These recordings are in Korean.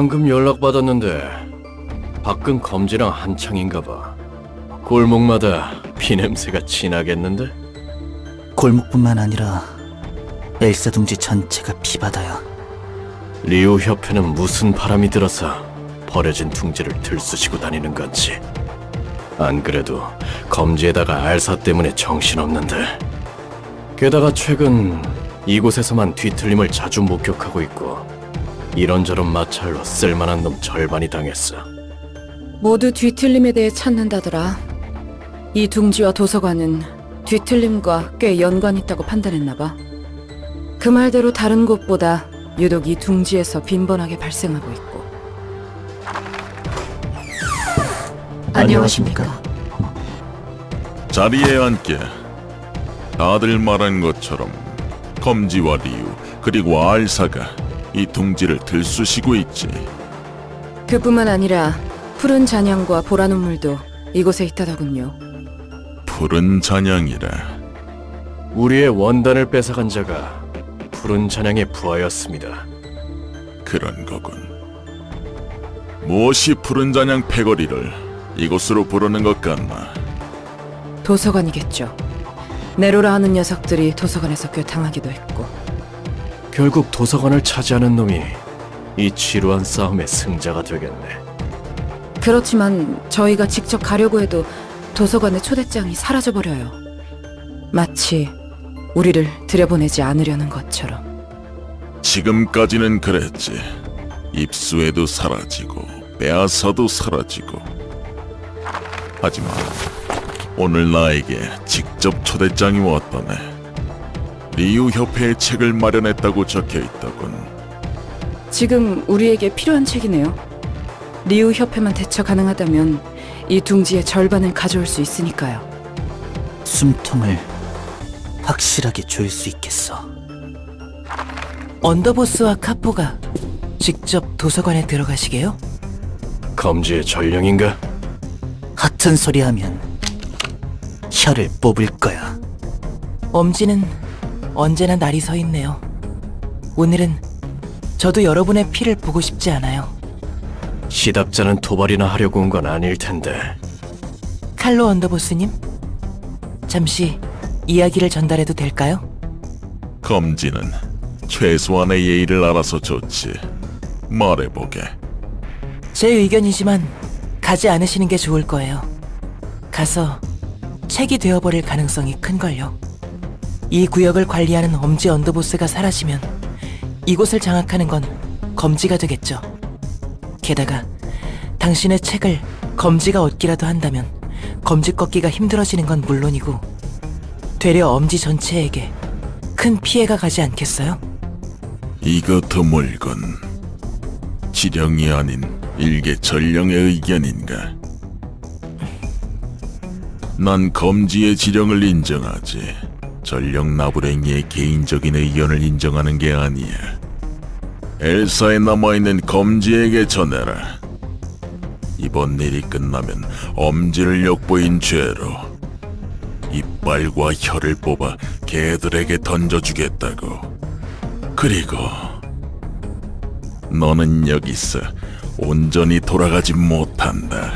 방금 연락받았는데 밖은 검지랑 한창인가 봐. 골목마다 피냄새가 진하겠는데? 골목뿐만 아니라 엘사 둥지 전체가 피바다야. 리우 협회는 무슨 바람이 들어서 버려진 둥지를 들쑤시고 다니는 건지. 안 그래도 검지에다가 알사 때문에 정신없는데. 게다가 최근 이곳에서만 뒤틀림을 자주 목격하고 있고 이런저런 마찰로 쓸만한 놈 절반이 당했어. 모두 뒤틀림에 대해 찾는다더라. 이 둥지와 도서관은 뒤틀림과 꽤 연관 있다고 판단했나 봐. 그 말대로 다른 곳보다 유독 이 둥지에서 빈번하게 발생하고 있고. 안녕하십니까. 자리에 앉게. 다들 말한 것처럼 검지와 리우 그리고 알사가 이 둥지를 들쑤시고 있지. 그뿐만 아니라 푸른 잔향과 보라 눈물도 이곳에 있다더군요. 푸른 잔향이라. 우리의 원단을 뺏어간 자가 푸른 잔향의 부하였습니다. 그런 거군. 무엇이 푸른 잔향 패거리를 이곳으로 부르는 것 같나? 도서관이겠죠. 네로라 하는 녀석들이 도서관에서 꽤 당하기도 했고. 결국 도서관을 차지하는 놈이 이 지루한 싸움의 승자가 되겠네. 그렇지만 저희가 직접 가려고 해도 도서관의 초대장이 사라져버려요. 마치 우리를 들여보내지 않으려는 것처럼. 지금까지는 그랬지. 입수에도 사라지고 빼앗아도 사라지고. 하지만 오늘 나에게 직접 초대장이 왔다네. 리우 협회의 책을 마련했다고 적혀 있더군. 지금 우리에게 필요한 책이네요. 리우 협회만 대처 가능하다면 이 둥지의 절반을 가져올 수 있으니까요. 숨통을 확실하게 조일 수 있겠어. 언더보스와 카포가 직접 도서관에 들어가시게요? 검지의 전령인가? 같은 소리 하면 혀를 뽑을 거야. 엄지는 언제나 날이 서 있네요. 오늘은 저도 여러분의 피를 보고 싶지 않아요. 시답자는 도발이나 하려고 온 건 아닐 텐데. 칼로 언더보스님, 잠시 이야기를 전달해도 될까요? 검지는 최소한의 예의를 알아서 좋지. 말해보게. 제 의견이지만 가지 않으시는 게 좋을 거예요. 가서 책이 되어버릴 가능성이 큰걸요. 이 구역을 관리하는 엄지 언더보스가 사라지면 이곳을 장악하는 건 검지가 되겠죠. 게다가 당신의 책을 검지가 얻기라도 한다면 검지 꺾기가 힘들어지는 건 물론이고 되려 엄지 전체에게 큰 피해가 가지 않겠어요? 이거 드물군. 지령이 아닌 일개 전령의 의견인가? 난 검지의 지령을 인정하지. 전령 나부랭이의 개인적인 의견을 인정하는 게 아니야. 엘사에 남아있는 검지에게 전해라. 이번 일이 끝나면 엄지를 역보인 죄로 이빨과 혀를 뽑아 개들에게 던져주겠다고. 그리고 너는 여기서 온전히 돌아가지 못한다.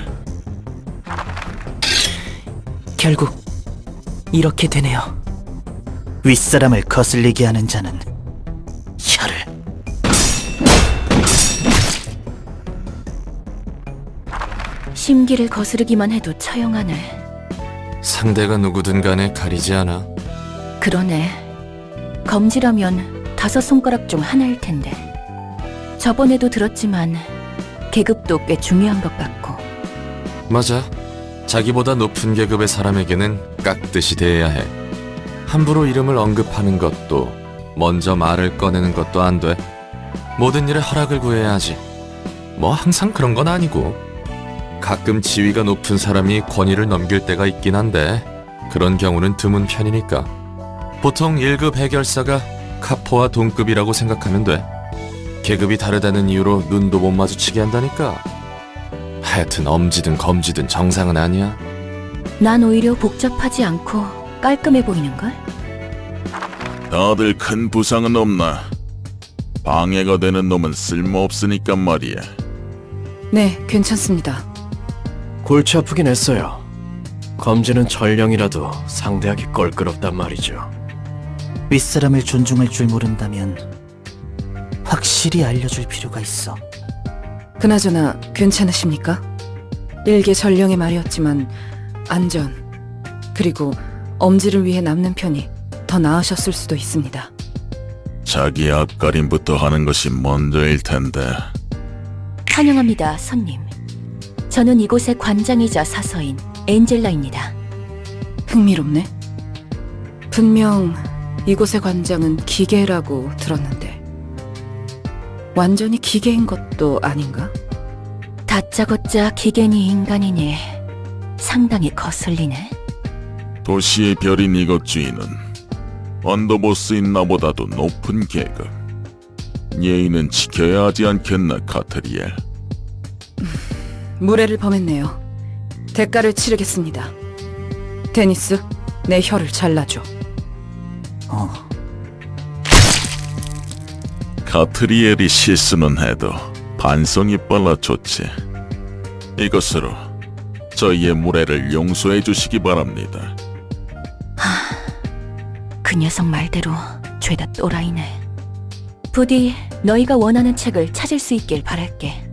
결국 이렇게 되네요. 윗사람을 거슬리게 하는 자는 혀를 심기를 거스르기만 해도 처형하네. 상대가 누구든 간에 가리지 않아. 그러네. 검지라면 다섯 손가락 중 하나일 텐데. 저번에도 들었지만 계급도 꽤 중요한 것 같고. 맞아. 자기보다 높은 계급의 사람에게는 깍듯이 대해야 해. 함부로 이름을 언급하는 것도 먼저 말을 꺼내는 것도 안 돼. 모든 일에 허락을 구해야 하지. 뭐 항상 그런 건 아니고. 가끔 지위가 높은 사람이 권위를 넘길 때가 있긴 한데 그런 경우는 드문 편이니까. 보통 1급 해결사가 카포와 동급이라고 생각하면 돼. 계급이 다르다는 이유로 눈도 못 마주치게 한다니까. 하여튼 엄지든 검지든 정상은 아니야. 난 오히려 복잡하지 않고 깔끔해 보이는걸? 다들 큰 부상은 없나? 방해가 되는 놈은 쓸모없으니까 말이야. 네, 괜찮습니다. 골치 아프긴 했어요. 검지는 전령이라도 상대하기 껄끄럽단 말이죠. 윗사람을 존중할 줄 모른다면 확실히 알려줄 필요가 있어. 그나저나 괜찮으십니까? 일개 전령의 말이었지만 안전 그리고 엄지를 위해 남는 편이 더 나으셨을 수도 있습니다. 자기 앞가림부터 하는 것이 먼저일 텐데. 환영합니다, 손님. 저는 이곳의 관장이자 사서인 엔젤라입니다. 흥미롭네. 분명 이곳의 관장은 기계라고 들었는데 완전히 기계인 것도 아닌가? 다짜고짜 기계니 인간이니 상당히 거슬리네. 도시의 별인 이것 주인은 언더보스인 나보다도 높은 계급. 예의는 지켜야 하지 않겠나, 카트리엘. 무례를 범했네요. 대가를 치르겠습니다. 데니스, 내 혀를 잘라줘. 어, 카트리엘이 실수는 해도 반성이 빨라 좋지. 이것으로 저희의 무례를 용서해 주시기 바랍니다. 그 녀석 말대로 죄다 또라이네. 부디 너희가 원하는 책을 찾을 수 있길 바랄게.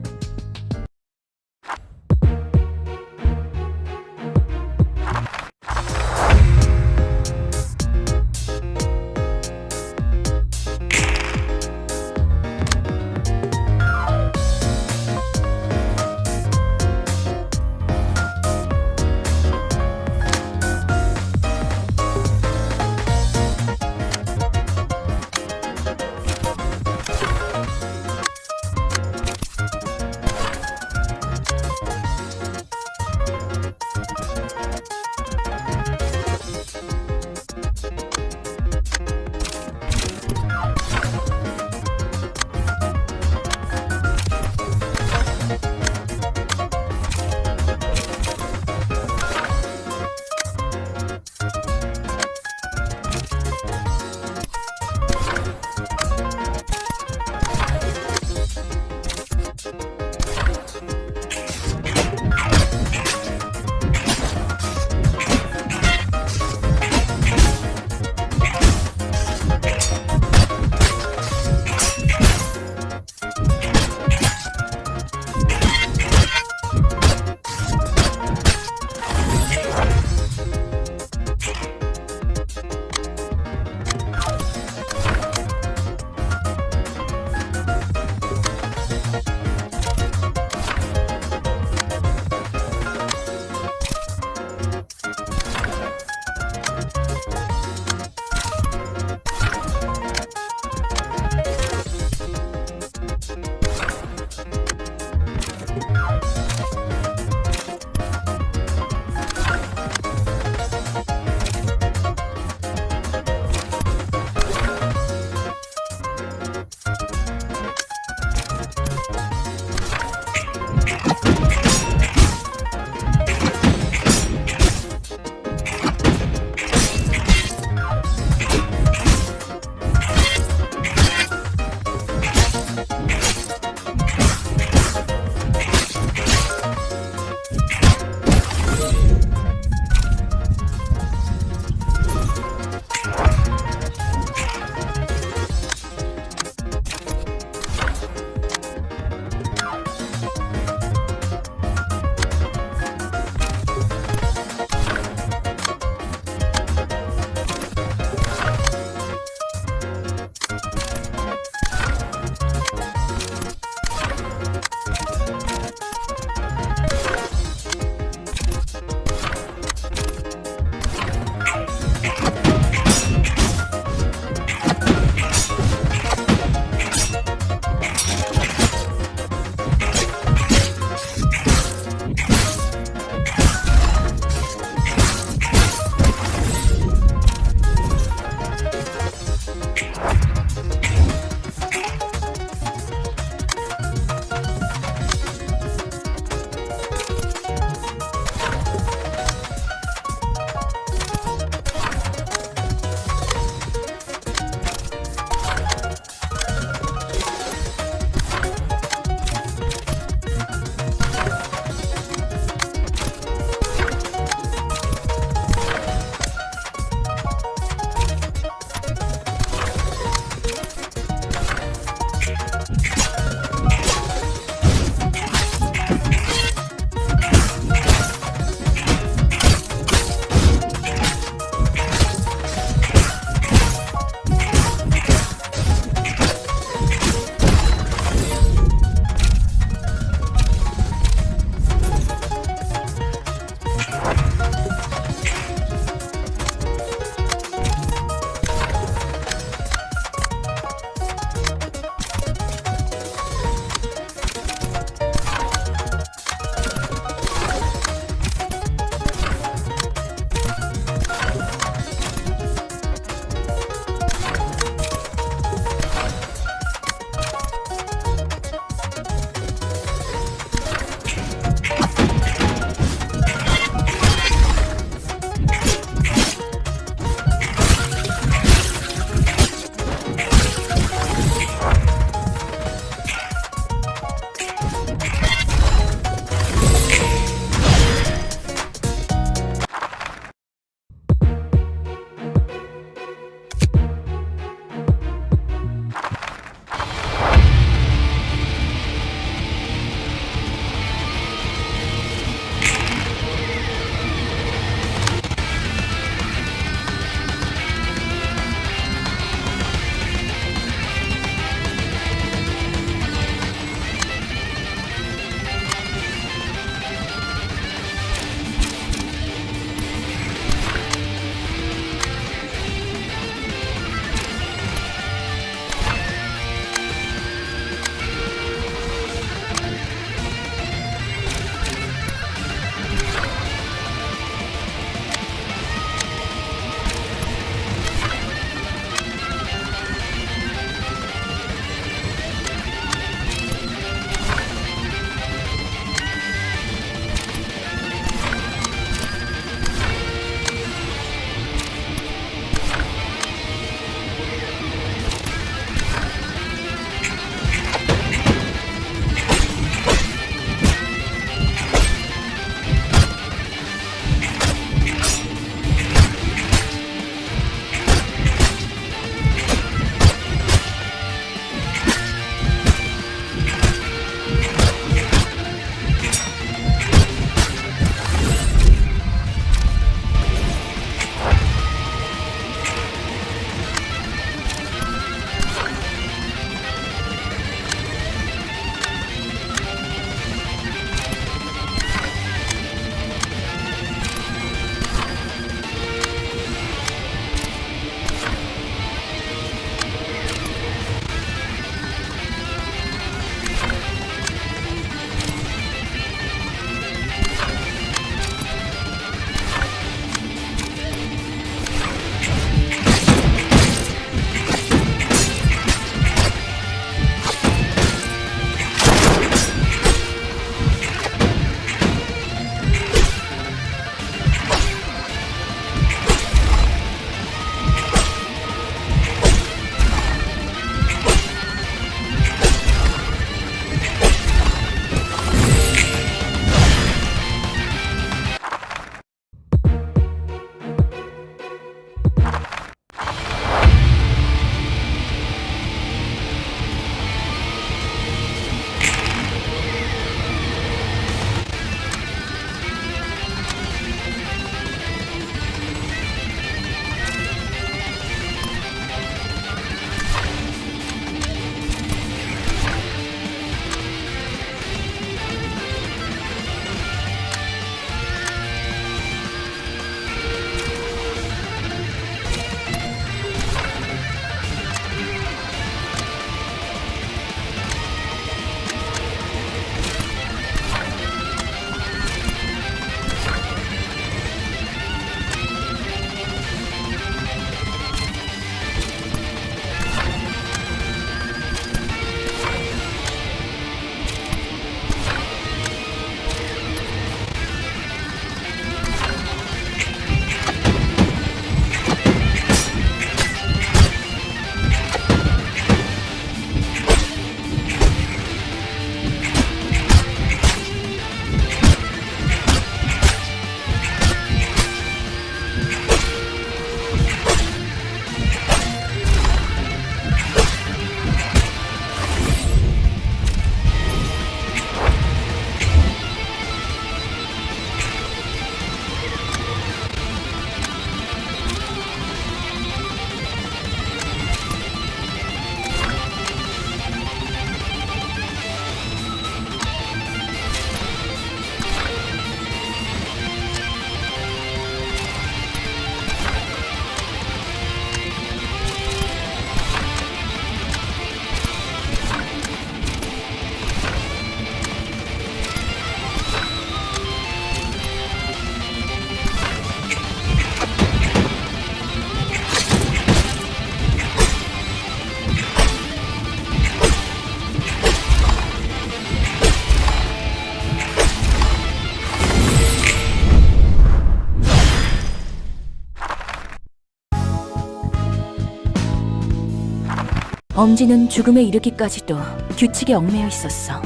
엄지는 죽음에 이르기까지도 규칙에 얽매여 있었어.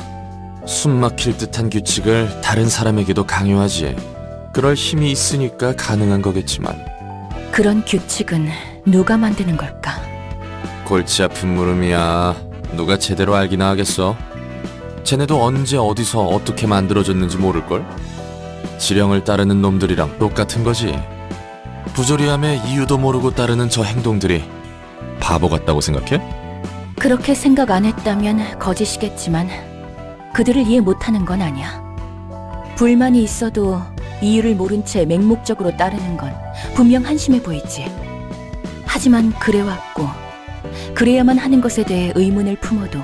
숨 막힐 듯한 규칙을 다른 사람에게도 강요하지. 그럴 힘이 있으니까 가능한 거겠지만 그런 규칙은 누가 만드는 걸까? 골치 아픈 물음이야. 누가 제대로 알기나 하겠어? 쟤네도 언제 어디서 어떻게 만들어졌는지 모를걸? 지령을 따르는 놈들이랑 똑같은 거지. 부조리함의 이유도 모르고 따르는 저 행동들이 바보 같다고 생각해? 그렇게 생각 안 했다면 거짓이겠지만 그들을 이해 못하는 건 아니야. 불만이 있어도 이유를 모른 채 맹목적으로 따르는 건 분명 한심해 보이지. 하지만 그래왔고 그래야만 하는 것에 대해 의문을 품어도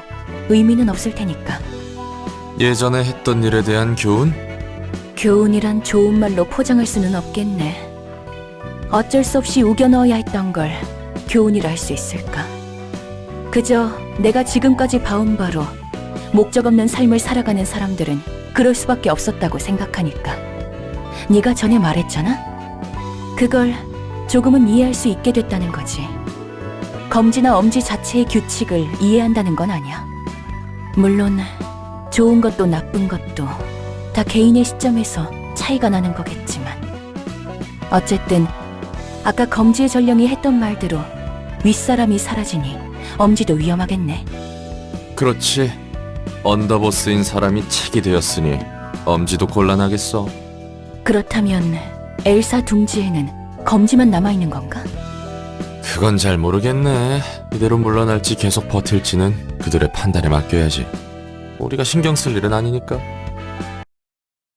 의미는 없을 테니까. 예전에 했던 일에 대한 교훈? 교훈이란 좋은 말로 포장할 수는 없겠네. 어쩔 수 없이 우겨 넣어야 했던 걸 교훈이라 할 수 있을까? 그저 내가 지금까지 봐온 바로 목적 없는 삶을 살아가는 사람들은 그럴 수밖에 없었다고 생각하니까. 네가 전에 말했잖아? 그걸 조금은 이해할 수 있게 됐다는 거지. 검지나 엄지 자체의 규칙을 이해한다는 건 아니야. 물론 좋은 것도 나쁜 것도 다 개인의 시점에서 차이가 나는 거겠지만 어쨌든 아까 검지의 전령이 했던 말대로 윗사람이 사라지니 엄지도 위험하겠네. 그렇지. 언더보스인 사람이 책이 되었으니 엄지도 곤란하겠어. 그렇다면 엘사 둥지에는 검지만 남아있는 건가? 그건 잘 모르겠네. 이대로 물러날지 계속 버틸지는 그들의 판단에 맡겨야지. 우리가 신경 쓸 일은 아니니까.